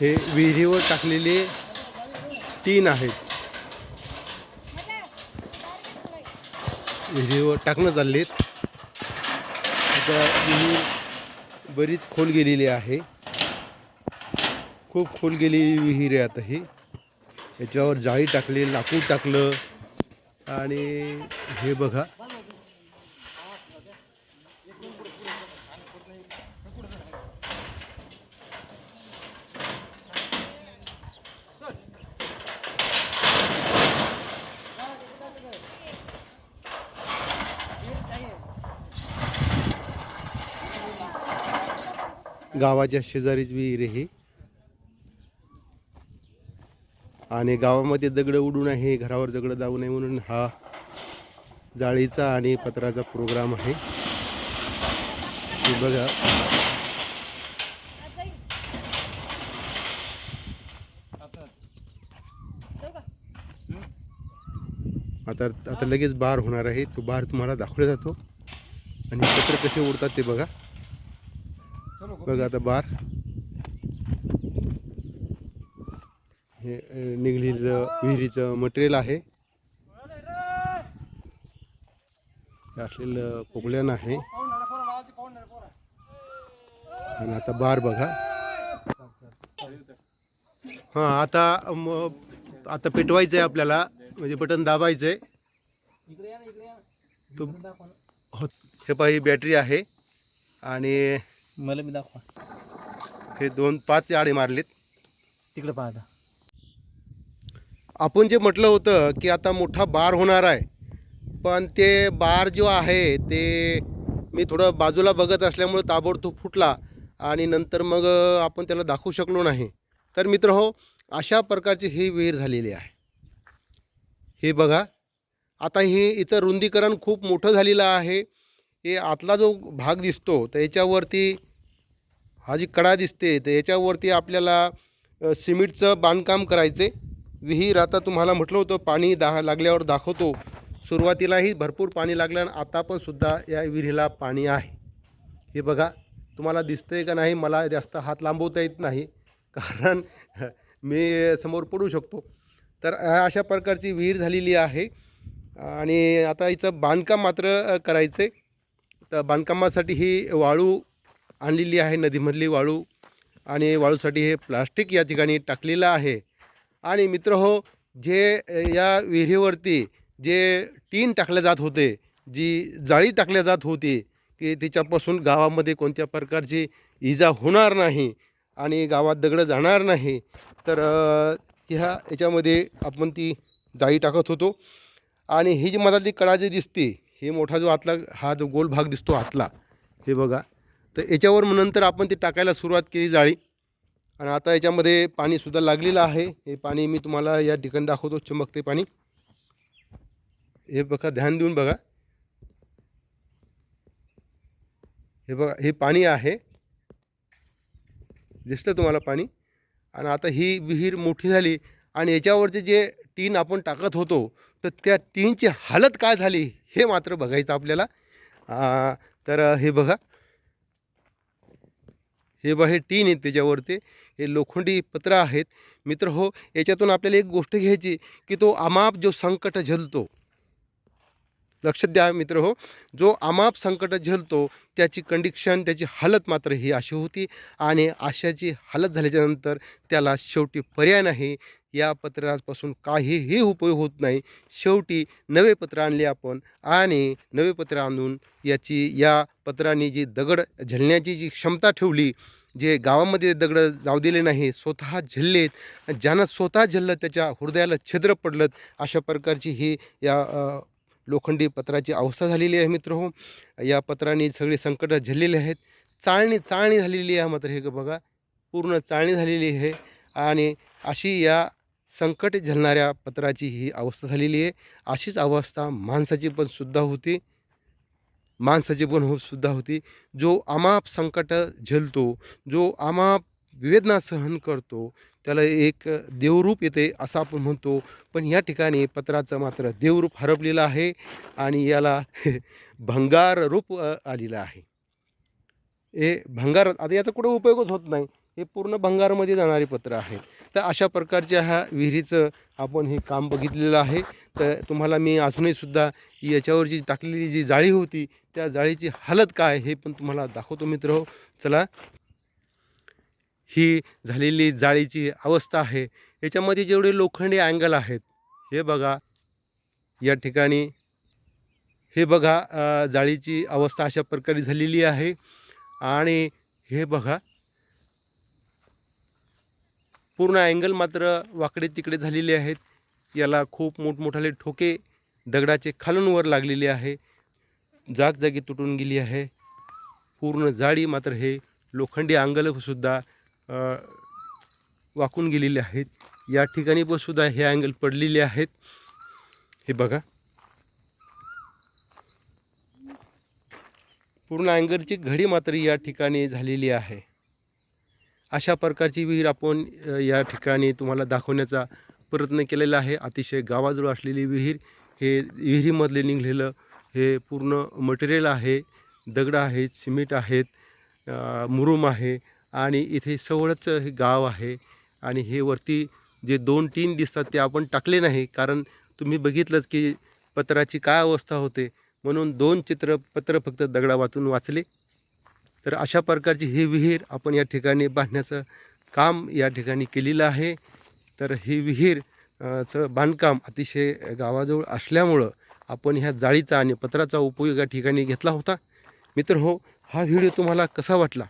हे विहिरीवर टाकलेले टीन आहेत. विहिरीवर टाकणं चाललेत. आता विहीर बरीच खोल गेलेली आहे. खूप खोल गेलेली विहीर आहे आता ही. याच्यावर जाळी टाकली लाकूड टाकलं आणि हे बघा. गावाच्या शेजारीच विहीर आहे. आणि गावामध्ये दगड उडू नये घरावर दगड जाऊ नये म्हणून हा जाळीचा आणि पत्राचा प्रोग्राम आहे. बघा. आता आता लगेच बार होणार आहे. तो बार तुम्हाला दाखवला जातो. आणि पत्र कसे उडतात ते बघा. बघा आता बार. हे निघलेलं विहिरीचं मटेरियल आहे. हे असलेलं पोगल्यान आहे. आणि आता बार बघा. हां आता आता पेटवायचं आहे आपल्याला. म्हणजे बटन दाबायचं आहे तो हो हे पाहि बॅटरी आहे. आणि मला मी दाखवा. हे दोन पाच आडे मारलेत. तिकडे पाहता आपण जे म्हटलं होतं की आता मोठा बार होणार आहे पण ते बार जो आहे ते मी थोडं बाजूला बघत असल्यामुळं ताबडतोब फुटला आणि नंतर मग आपण त्याला दाखवू शकलो नाही. तर मित्र हो अशा प्रकारची ही विहीर झालेली आहे. हे बघा आता ही इथं रुंदीकरण खूप मोठं झालेलं आहे. हे आतला जो भाग दिसतो तर याच्यावरती हा जी कडा दिसते तर याच्यावरती आपल्याला सिमेंटचं बांधकाम करायचे. विहीर आता तुम्हाला म्हटलं होतं पाणी दा लागल्यावर दाखवतो. सुरुवातीलाही भरपूर पाणी लागलं आणि आता पण सुद्धा या विहिरीला पाणी आहे. हे बघा तुम्हाला दिसतंय का नाही मला जास्त हात लांबवता येत नाही. कारण मी समोर पडू शकतो. तर अशा प्रकारची विहीर झालेली आहे. आणि आता हिचं बांधकाम मात्र करायचं. आहे तर बांधकामासाठी ही वाळू आणलेली आहे नदीमधली वाळू. आणि वाळूसाठी हे प्लास्टिक या ठिकाणी टाकलेलं आहे. आणि मित्र हो जे या विहिरीवरती जे टीन टाकले जात होते जी जाळी टाकल्या जात होती की तिच्यापासून गावामध्ये कोणत्या प्रकारची इजा होणार नाही आणि गावात दगडं जाणार नाही तर ह्या याच्यामध्ये आपण ती जाळी टाकत होतो. आणि ही जी मधातली कळा जी दिसते हे मोठा जो आतला हा जो गोल भाग दिसतो आतला हे बघा. तर याच्यावर नंतर आपण ती टाकायला सुरुवात केली जाळी. आणि आता याच्यामध्ये पाणीसुद्धा लागलेलं आहे. हे पाणी मी तुम्हाला या ठिकाणी दाखवतो चमकते पाणी. हे बघा ध्यान देऊन बघा. हे बघा हे पाणी आहे. दिसलं तुम्हाला पाणी? आणि आता ही विहीर मोठी झाली. आणि याच्यावरचे जे टीन आपण टाकत होतो तर त्या टीनची हालत काय झाली हे मात्र बघायचं आपल्याला. तर हे बघा. हे बघा हे टीन आहे त्याच्यावरती. हे लोखंडी पत्र आहेत. मित्र हो याच्यातून आपल्याला एक गोष्ट घ्यायची की तो अमाप जो संकट झेलतो. लक्षात द्या मित्र हो. जो अमाप संकट झेलतो त्याची कंडिक्शन त्याची हालत मात्र ही अशी होती आणि अशाची हालत झाल्याच्यानंतर त्याला शेवटी पर्याय नाही. या पत्रापासून काहीही उपयोग होत नाही. शेवटी नवे पत्र आणले आपण आणि नवे पत्र आणून याची या पत्राने जी दगड झेलण्याची जी क्षमता ठेवली जे गावामध्ये दगड जाऊ दिले नाही स्वतः झेललेत ज्यानं स्वतः झेललं त्याच्या हृदयाला छिद्र पडलं अशा प्रकारची ही या लोखंडी पत्राची अवस्था झालेली आहे मित्र हो. या पत्राने सगळी संकटं झेललेले आहेत. चाळणी चाळणी झालेली आहे मात्र हे बघा. पूर्ण चाळणी झालेली आहे आणि अशी या संकट झेलणाऱ्या पत्राची ही अवस्था झालेली आहे. अशीच अवस्था माणसाची पण सुद्धा होती. माणसाची पण हो सुद्धा होती. जो अमाप संकट झेलतो जो अमाप वेदना सहन करतो त्याला एक देवरूप येते असं आपण म्हणतो. पण या ठिकाणी पत्राचं मात्र देवरूप हरपलेलं आहे आणि याला भंगार रूप आलेलं आहे. हे भंगार आता याचा कुठे उपयोगच होत नाही. हे पूर्ण भंगारमध्ये जाणारे पत्र आहेत तर अशा प्रकारच्या ह्या विहिरीचं आपण हे काम बघितलेलं आहे. तर तुम्हाला मी अजूनही सुद्धा याच्यावर जी टाकलेली जी जाळी होती त्या जाळीची हालत काय हे पण तुम्हाला दाखवतो मित्र. हो चला. ही झालेली जाळीची अवस्था आहे. याच्यामध्ये जेवढे लोखंडी अँगल आहेत हे बघा. या ठिकाणी हे बघा जाळीची अवस्था अशा प्रकारे झालेली आहे. आणि हे बघा पूर्ण अँगल मात्र वाकडे तिकडे झालेले आहेत. याला खूप मोठमोठाले ठोके दगडाचे खालून वर लागलेले आहे. जागजागी तुटून गेली आहे. पूर्ण जाळी मात्र हे लोखंडी अँगलसुद्धा वाकून गेलेले आहेत. या ठिकाणी पण सुद्धा हे अँगल पडलेले आहेत. हे बघा. पूर्ण अँगलची घडी मात्र या ठिकाणी झालेली आहे. अशा प्रकारची विहीर आपण या ठिकाणी तुम्हाला दाखवण्याचा प्रयत्न केलेला आहे. अतिशय गावाजवळ असलेली विहीर हे विहिरीमधले निघलेलं हे पूर्ण मटेरियल आहे दगडं आहेत सिमेंट आहेत मुरुम आहे आणि इथे सवळच हे गाव आहे आणि हे वरती जे दोन तीन दिसतात ते आपण टाकले नाही कारण तुम्ही बघितलंच की पत्राची काय अवस्था होते. म्हणून दोन चित्र पत्र फक्त दगडा वाचून वाचले. तर अशा प्रकारची ही विहीर आपण या ठिकाणी बांधण्याचं काम या ठिकाणी केलेलं आहे. तर ही विहीर चं बांधकाम अतिशय गावाजवळ असल्यामुळं आपण ह्या जाळीचा आणि पत्राचा उपयोग या ठिकाणी घेतला होता. मित्र हो हा व्हिडिओ तुम्हाला कसा वाटला?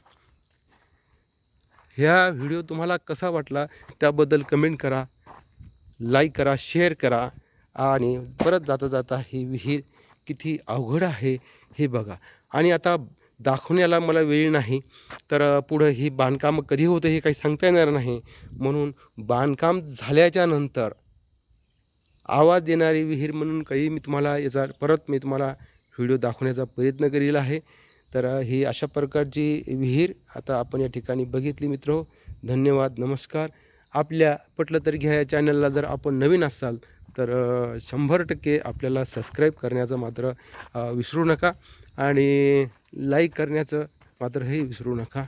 ह्या व्हिडिओ तुम्हाला कसा वाटला? त्याबद्दल कमेंट करा लाईक करा शेअर करा आणि परत जाता जाता ही विहीर किती अवघड आहे हे बघा. आणि आता दाखवण्याला मला वेळ नाही. तर पुढं ही बांधकाम कधी होतं हे काही सांगता येणार नाही. म्हणून बांधकाम झाल्याच्यानंतर आवाज देणारी विहीर म्हणून काही मी तुम्हाला याचा परत मी तुम्हाला व्हिडिओ दाखवण्याचा प्रयत्न करील आहे. तर ही अशा प्रकारची विहीर आता आपण या ठिकाणी बघितली मित्र. धन्यवाद नमस्कार. आपल्या पटलं तर घ्या या चॅनलला जर आपण नवीन असाल तर शंभर टक्के आपल्याला सबस्क्राईब करण्याचं मात्र विसरू नका. आणि लाईक करण्याचं मात्र हे विसरू नका.